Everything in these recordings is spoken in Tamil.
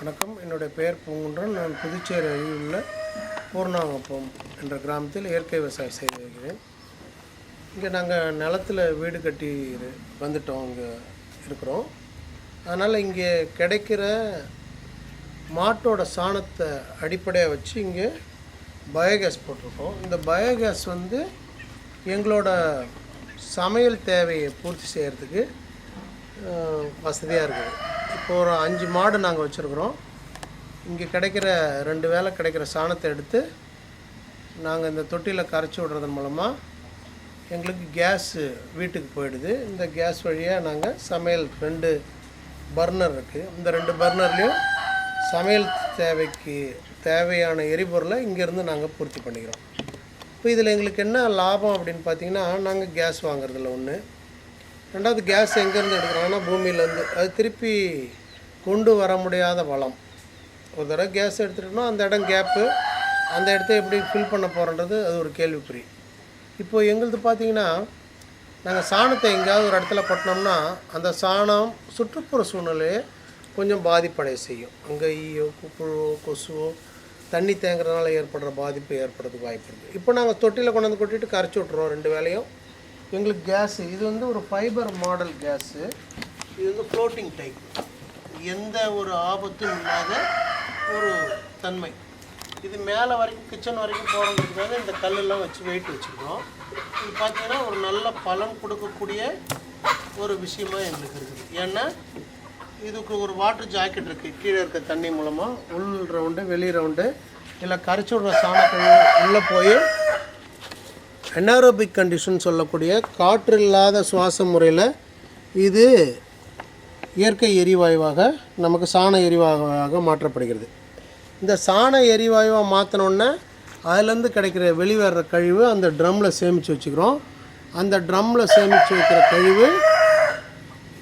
வணக்கம். என்னுடைய பெயர் பூங்குன்றன் நான் புதுச்சேரி அருகில் உள்ள பூர்ணாங்கப்பம் என்ற கிராமத்தில் இயற்கை விவசாயம் செய்து வருகிறேன். இங்கே நாங்கள் நிலத்தில் வீடு கட்டி வந்துட்டோம். இங்கே இருக்கிறோம். அதனால் இங்கே கிடைக்கிற மாட்டோட சாணத்தை அடிப்படையாக வச்சு இங்கே பயோகேஸ் போட்டிருக்கோம். இந்த பயோகேஸ் வந்து எங்களோட சமையல் தேவையை பூர்த்தி செய்கிறதுக்கு வசதியாக இருக்குது. ஒரு அஞ்சு மாடு நாங்கள் வச்சுருக்குறோம். இங்கே கிடைக்கிற ரெண்டு வேளை கிடைக்கிற சாணத்தை எடுத்து நாங்கள் இந்த தொட்டியில் கரைச்சி விடுறதன் மூலமாக எங்களுக்கு கேஸு வீட்டுக்கு போயிடுது. இந்த கேஸ் வழியாக நாங்கள் சமையல் ரெண்டு பர்னர் இருக்குது இந்த ரெண்டு பர்னர்லேயும் சமையல் தேவைக்கு தேவையான எரிபொருளை இங்கேருந்து நாங்கள் பூர்த்தி பண்ணிக்கிறோம். இப்போ இதில் எங்களுக்கு என்ன லாபம் அப்படின்னு பார்த்தீங்கன்னா நாங்கள் கேஸ் வாங்குறதில்ல ஒன்று ரெண்டாவது கேஸ் எங்கேருந்து எடுக்கிறாங்கன்னா பூமியிலேருந்து. அது திருப்பி கொண்டு வர முடியாத வளம். ஒரு தடவை கேஸ் எடுத்துட்டோம்னா அந்த இடம் கேப்பு அந்த இடத்த எப்படி ஃபில் பண்ண போகிறன்றது அது ஒரு கேள்விக்குறி. இப்போது எங்களுது பார்த்தீங்கன்னா நாங்கள் சாணத்தை எங்கேயாவது ஒரு இடத்துல கொட்டினோம்னா அந்த சாணம் சுற்றுப்புற சூழ்நிலையை கொஞ்சம் பாதிப்படைய செய்யும். அங்கே ஈயோ புழுவோ கொசுவோ தண்ணி தேங்குறதுனால ஏற்படுற பாதிப்பு ஏற்படுறதுக்கு வாய்ப்பு இருக்குது இப்போ நாங்கள் தொட்டியில் கொண்டு வந்து கொட்டிட்டு கரைச்சி விட்ருவோம் ரெண்டு வேலையும் எங்களுக்கு கேஸு இது வந்து ஒரு ஃபைபர் மாடல் கேஸு இது வந்து ஃப்ளோட்டிங் டைப் எந்த ஒரு ஆபத்தும் இல்லாத ஒரு தன்மை. இது மேலே வரைக்கும் கிச்சன் வரைக்கும் போகிறதுக்காக இந்த கல்லெல்லாம் வச்சு வெயிட் வச்சுருக்கோம். இது பார்த்தீங்கன்னா ஒரு நல்ல பலன் கொடுக்கக்கூடிய ஒரு விஷயமா எங்களுக்கு இருக்குது. ஏன்னா இதுக்கு ஒரு வாட்டர் ஜாக்கெட் இருக்குது கீழே இருக்க தண்ணி மூலமாக உள் ரவுண்டு வெளி ரவுண்டு இல்லை கரைச்சி விடுற சாணத்தை உள்ளே போய் அனாரோபிக் கண்டிஷன் சொல்லக்கூடிய காற்று இல்லாத சுவாச முறையில் இது இயற்கை எரிவாயுவாக நமக்கு சாண எரிவாயுவாக மாற்றப்படுகிறது. இந்த சாண எரிவாயுவாக மாற்றினோன்னே அதுலேருந்து கிடைக்கிற வெளிவர கழிவு அந்த ட்ரம்மில் சேமித்து வச்சுக்கிறோம். அந்த ட்ரம்மில் சேமித்து வைக்கிற கழிவு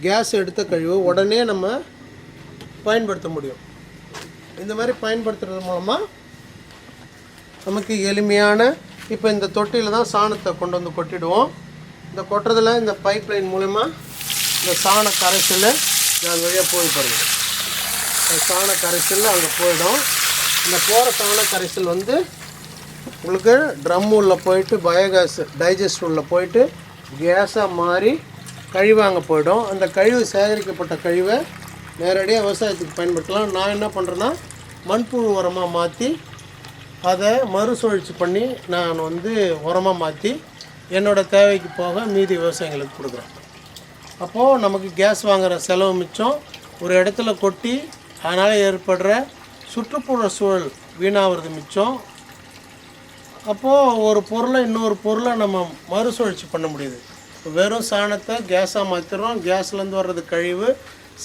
கேஸ் எடுத்த கழிவு உடனே நம்ம பயன்படுத்த முடியும். இந்த மாதிரி பயன்படுத்துறது மூலமாக நமக்கு எளிமையான இப்போ இந்த தொட்டியில் தான் சாணத்தை கொண்டு வந்து கொட்டிடுவோம். இந்த கொட்டுறதில் இந்த பைப் லைன் மூலிமா இந்த சாண கரைசல் நான் வழியாக போய் பாருங்க. இந்த சாண கரைசல் அங்கே போயிடும். இந்த போகிற சாண கரைசல் வந்து உங்களுக்கு ட்ரம் உள்ள போயிட்டு பயோகேஸ் டைஜஸ்ட் உள்ள போயிட்டு கேஸாக மாறி கழிவாங்க அங்கே போயிடும். அந்த கழிவு சேகரிக்கப்பட்ட கழிவை நேரடியாக விவசாயத்துக்கு பயன்படுத்தலாம். நான் என்ன பண்ணுறேன்னா மண்புழு உரமாக மாற்றி அதை மறுசுழற்சி பண்ணி நான் வந்து உரமாக மாற்றி என்னோடய தேவைக்கு போக மீதி விவசாயிகளுக்கு கொடுக்குறேன் அப்போது நமக்கு கேஸ் வாங்குகிற செலவு மிச்சம். ஒரு இடத்துல கொட்டி அதனால் ஏற்படுற சுற்றுப்புற சூழல் வீணாகிறது மிச்சம். அப்போது ஒரு பொருளை இன்னொரு பொருளை நம்ம மறுசுழற்சி பண்ண முடியுது. வெறும் சாணத்தை கேஸாக மாற்றுறோம் கேஸ்லேருந்து வர்றது கழிவு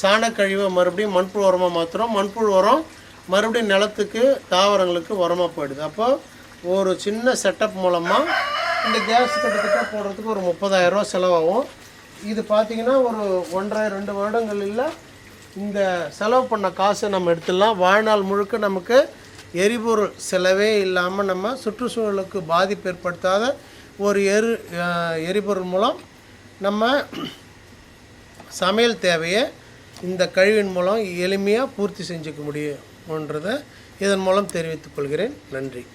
சாண கழிவை மறுபடியும் மண்புழு உரமாக மாற்றுறோம் மண்புழு உரம் மறுபடியும் நிலத்துக்கு தாவரங்களுக்கு உரமாக போயிடுது. அப்போ ஒரு சின்ன செட்டப் மூலமாக இந்த கேஸ் கிட்டத்தட்ட போடுறதுக்கு ஒரு முப்பதாயிரரூவா செலவாகும். இது பார்த்திங்கன்னா ஒரு ஒன்றரை ரெண்டு வருடங்களில் இந்த செலவு பண்ண காசை நம்ம எடுத்துடலாம். வாழ்நாள் முழுக்க நமக்கு எரிபொருள் செலவே இல்லாமல் நம்ம சுற்றுச்சூழலுக்கு பாதிப்பு ஏற்படுத்தாத ஒரு எரு எரிபொருள் மூலம் நம்ம சமையல் தேவையை இந்த கழிவின் மூலம் எளிமையாக பூர்த்தி செஞ்சுக்க முடியும். முடியும்ன்றதை இதன் மூலம் தெரிவித்துக் கொள்கிறேன். நன்றி.